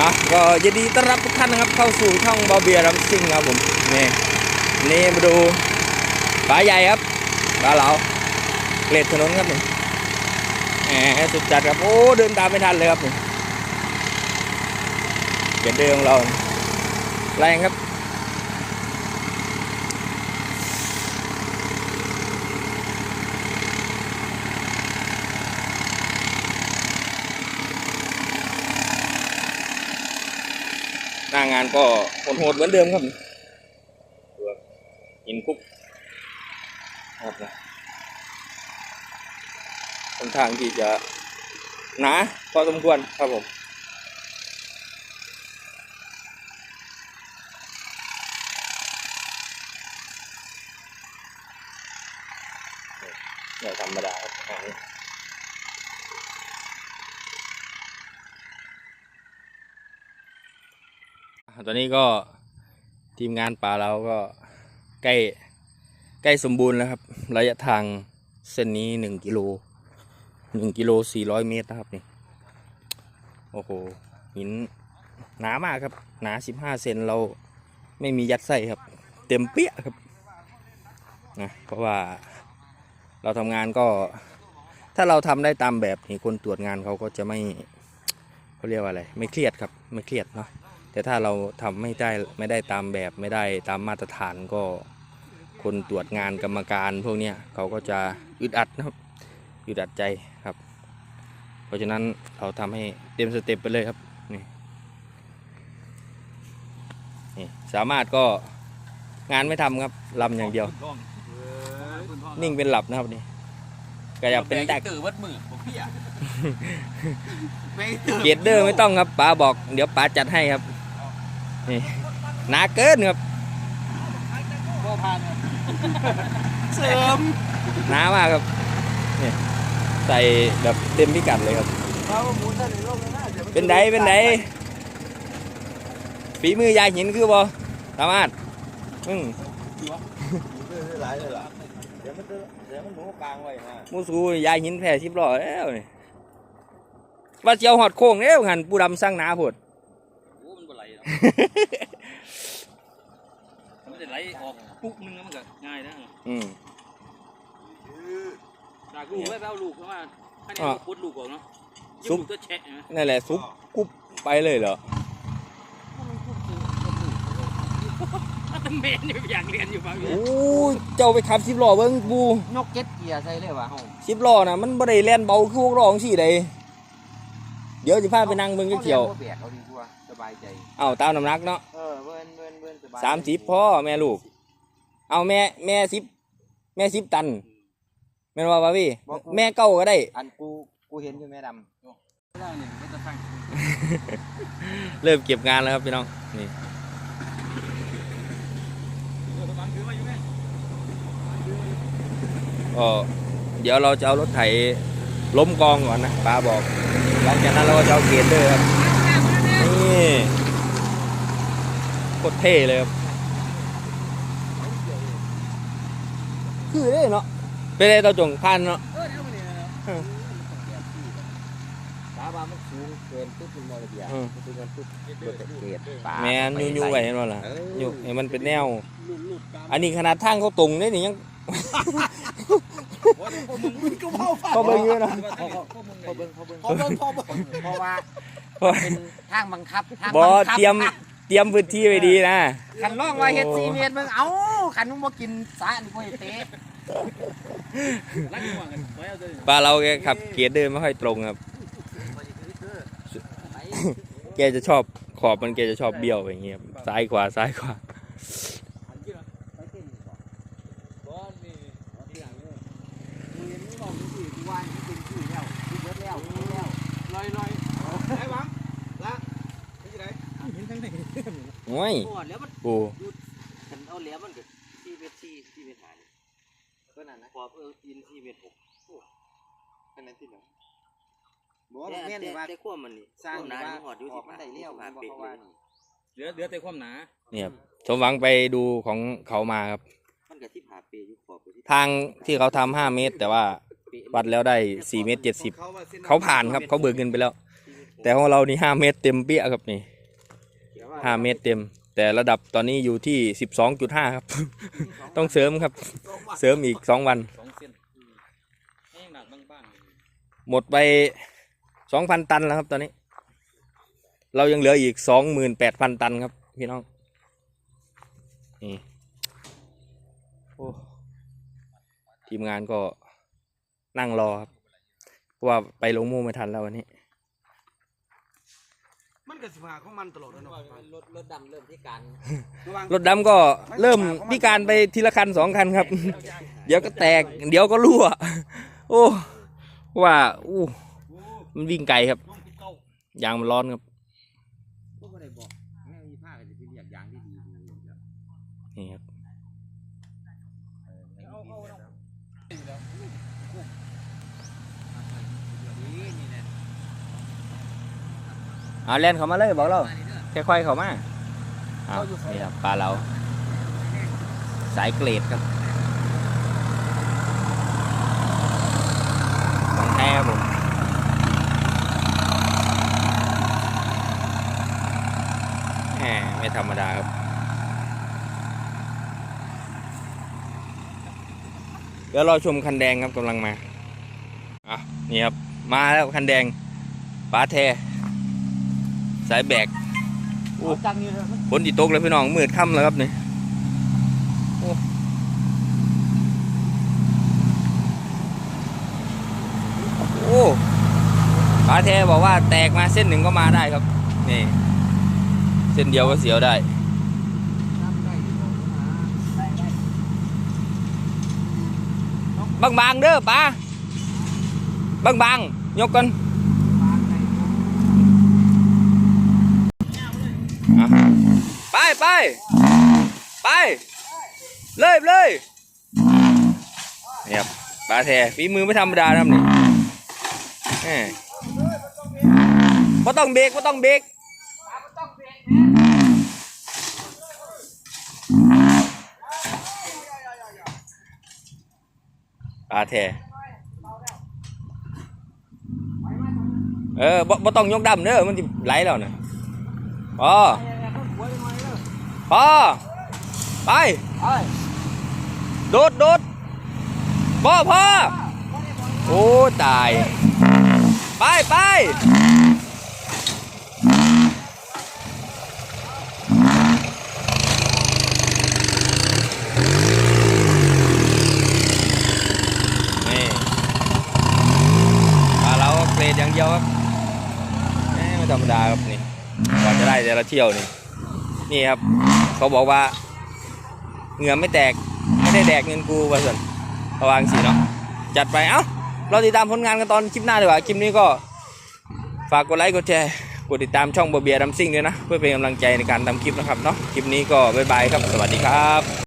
อะก็ยินดีต้อนรับทุกท่านนะครับเข้าสู่ช่องบาเบียรัมซิงครับผมนี่นี่มาดูปลาใหญ่ครับปลาเหลาเกล็ดถนนครับนี่แหมสุดจัดครับโอ้เดินตามไม่ทันเลยครับนี่เกรดเดิมของเราแรงครับ หน้างานก็โหดเหมือนเดิมครับตัวหินคุกครับนะค่อนข้างที่จะหนาพอสมควรครับผมไม่ธรรมดาครับงานนี้ ตอนนี้ก็ทีมงานป่าเราก็ใกล้ใกล้สมบูรณ์แล้วครับ ระยะทางเส้นนี้หนึ่งกิโลหนึ่งกิโลสี่ร้อยเมตรนะครับนี่โอ้โหหินหนามากครับ หนาสิบห้าเซนเราไม่มียัดไส้ครับ เต็มเปี้ยครับนะเพราะว่าเราทำงานก็ ถ้าเราทำได้ตามแบบนี่คนตรวจงานเขาก็จะไม่เขาเรียกว่าอะไร ไม่เครียดครับ ไม่เครียดเนาะ แต่ถ้าเราทำไม่ได้ไม่ได้ตามแบบไม่ได้ตามมาตรฐานก็คนตรวจงานกรรมการพวกเนี้ยเขาก็จะอึดอัดนะครับอึดอัดใจครับ เพราะฉะนั้นเราทำให้เต็มสเต็ปไปเลยครับนี่นี่สามารถก็งานไม่ทำครับลำอย่างเดียว นิ่งเป็นหลับนะครับนี่ก็อยากเป็นแดกตื่นวัดมือผมพี่อะเกตเดอร์ไม่ต้องครับป๋าบอก เดี๋ยวป๋าจัดให้ครับ นี่หนาเกินครับพ่อพานเสริมหนามากครับนี่ใส่แบบเต็มพิกัดเลยครับเราหมุนได้ในโลกนะดี๋ยวมัเป็นไดเป็นไดฝีมือยายหินคือบ่สามารถอืมหลายเลยล่ะเดี๋ยวมันจะเดี๋ยวมันหนูกลางไว้นะมูสูยายหินแผ่สิบล้อแล้วนี่ว่าเจียวหอดโค้งแล้วหันปูดำสร้างหนาโพดโอ้มันบ่ไหลหรอกมันจะไหลออกปุ๊บนึงแล้วมันก็ง่ายนะอืมจากลูกไว้แปเอาลูกเข้ามาให้อะเนี่ยพุดลูกออกเนาะซุปยุบตัวแฉะนะนั่นแหละซุปกุ๊บไปเลยเหรอมันเมนอยู่อย่างเรียนอยู่บางทีโอ้ยเจ้าไปขับสิบล้อเบิ้งบูนกเก็ตเกียร์ใส่เลยวะเฮาสิบล้อนะมันบ่ได้แล่นเบาคือพวกร้องสิใดเดี๋ยวสิพาไปนั่งเบิ่งจักเที่ยวอารีกาแบกเอาดีกว่าสบายใจ เอาตามน้ำหนักเนาะเออเบิ่นเบิ่นเบิ่นสบายสามสิบพ่อแม่ลูก เอาแม่แม่สิบแม่สิบตันแม่นว่าป่ะพี่แม่เก้าก็ได้ อันกูกูเห็นอยู่แม่ดไม่ได้เนี่ยไม่จะฟังเริ่มเก็บงานแล้วครับพี่น้องนี่เออตอนถือมาอยู่ไงก็เดี๋ยวเราจะเอารถไถล้มกองก่อนนะป้าบอก หลังจากนั้นเราก็จะเอาเกรดเดอร์ครับนี่ โคตรเท่เลยครับคือได้เนาะเป็นไรตัวจงพันเนาะเออเดี๋ยวมาเนี่ยนะำปลาบามันสูงเกินปุ๊บเป็นมอระเบียอืมมันเป็นเงินปุ๊บเกิดเกตปลาแมนยูยูไว้เห็นบ่ล่ะเออยูให้มันเป็นแนวลูกลูกกลางอันนี้ขนาดทางเขาตรงเนี่ยนี่ยังโอ้ยพวกมึงมึงก็เมาฟังเขาเบิ่งอยู่นะพวกมึงพอเบิ่งพอเบิ่งพอเบิ่งพอเบิ่งเพราะว่า เป็นทางบังคับทางบอบังคัเตรียมเตรียมพื้นที่ไว้ดีนะ ขันล่องว่าเฮ็ดซีเมตรมึงเอ้าขันมึงบ่กินสาอันกูให้เตะรักหัวกันไว้เอาเลยปลาเราแกขับเกียร์เดินไม่ค่อยตรงครับ แกจะชอบขอบมันแกจะชอบเบี้ยวอย่างเงี้ยครับซ้ายขวาซ้ายขวาบอลนี่มึงเห็นมึงบอกมึงสิกูว่านี่เป็นชื่อแล้วกูเบิดแล้วกูเบิดแล้วลอยลอยไอ้หวังละไปที่ไหนเห็นทั้งไหน โอ้ยโอ้แล้วมันปูฉันเอาเหลียมันก็4เมตร4 4เมตร5ก็นั่นนะขอบเออตีน4เมตร6โอ้อันนั้นที่ไหนบ่ว่าแม่นว่าได้ขั้วมันนี่สร้างนานว่าหอดอยู่อสิอกมันได้เลี้ยวผ่ามันเป็บ่ดเขาว่าเลยเหลือเหลือแต่ความหนาเนี่ยครับสมหวังไปดูของเขามาครับมันกับที่ผ่าเปย์อยู่ขอบไปที่ทางที่เขาทำห้าเมตร แต่ว่าวัดแล้วได้สี่เมตรเจ็ดสิบเขาผ่านครับเขาเบิกเงินไปแล้ว แต่ของเรานี่ห้าเมตรเต็มเปี้ยครับนี่เห้าเมตรเต็ม แต่ระดับตอนนี้อยู่ที่สิบสองจุดห้าครับ ต้องเสริมครับ เสริมอีกสองวัน สองเส้นให้หนักบ้างหมดไปสองพันตันแล้วครับตอนนี้ เรายังเหลืออีกสองหมื่นแปดพันตันครับ พี่น้องนี่โอ้ทีมงานก็นั่งรอครับ เพราะว่าไปลงมู่ไม่ทันแล้ววันนี้ มันก็สิพาของมันตลอดนะเนาะรถรถดำเริ่มที่การรถดำก็เริ่มพิการไปทีละคันสองคันครับ เดี๋ยวก็แตก เดี๋ยวก็รั่ว โอ้ว่าอู้มันวิ่งไกลครับ ยางมันร้อนครับ ก็ไม่ได้บอกแม่มีผ้าก็จะไปเรียกยางที่ดีดูอย่างเดียว นี่ครับ นี่นี่แหละ เอาเล่นเขามาเลยบอกเราค่อยๆเขามาเอานี่ครับปลาเราสายเกรดครับของแท้ผมแหมไม่ธรรมดาครับเดี๋ยวรอชมคันแดงครับกำลังมาอะนี่ครับมาแล้วคันแดงปลาแท สายแบกโอ้จังนี่นะฝนติตกเลยพี่น้องมืดค่ำแล้วครับนี่โอ้โอ้ปลาแทบอกว่าแตกมาเส้นหนึ่งก็มาได้ครับ นี่ เส้นเดียวก็เสียวได้บางบางๆเด้อป้าบางบางๆยกกันอะ ไปไป ไป เลยเลยเนี่ยครับปลาแทฝีมือไม่ธรรมดานะครับนี่แหมบ่ต้องเบรกบ่ต้องเบรกปลาแทเออบ่ต้องยกดำเด้อมันจะไหลแล้วนะพอ พอไปโดดโดดพ่อพ่อโอ้ตาย ไปไปนี่ปลาเราเกรดอย่างเดียวครับไม่ธรรมดาครับนี่กว่าจะได้แต่ละเที่ยวนี่ นี่ครับ เขาบอกว่าเหงื่อไม่แตกไม่ได้แดกเงินกูว่าสันระวังสิเนาะจัดไปเอ้าเราติดตามผลงานกันตอนคลิปหน้าดีกว่าคลิปนี้ก็ฝากกดไลค์กดแชร์กดติดตามช่องบเบียร์ดัมซิ่งด้วยนะ เพื่อเป็นกำลังใจในการทำคลิปนะครับเนาะคลิปนี้ก็บ๊ายบายครับ สวัสดีครับ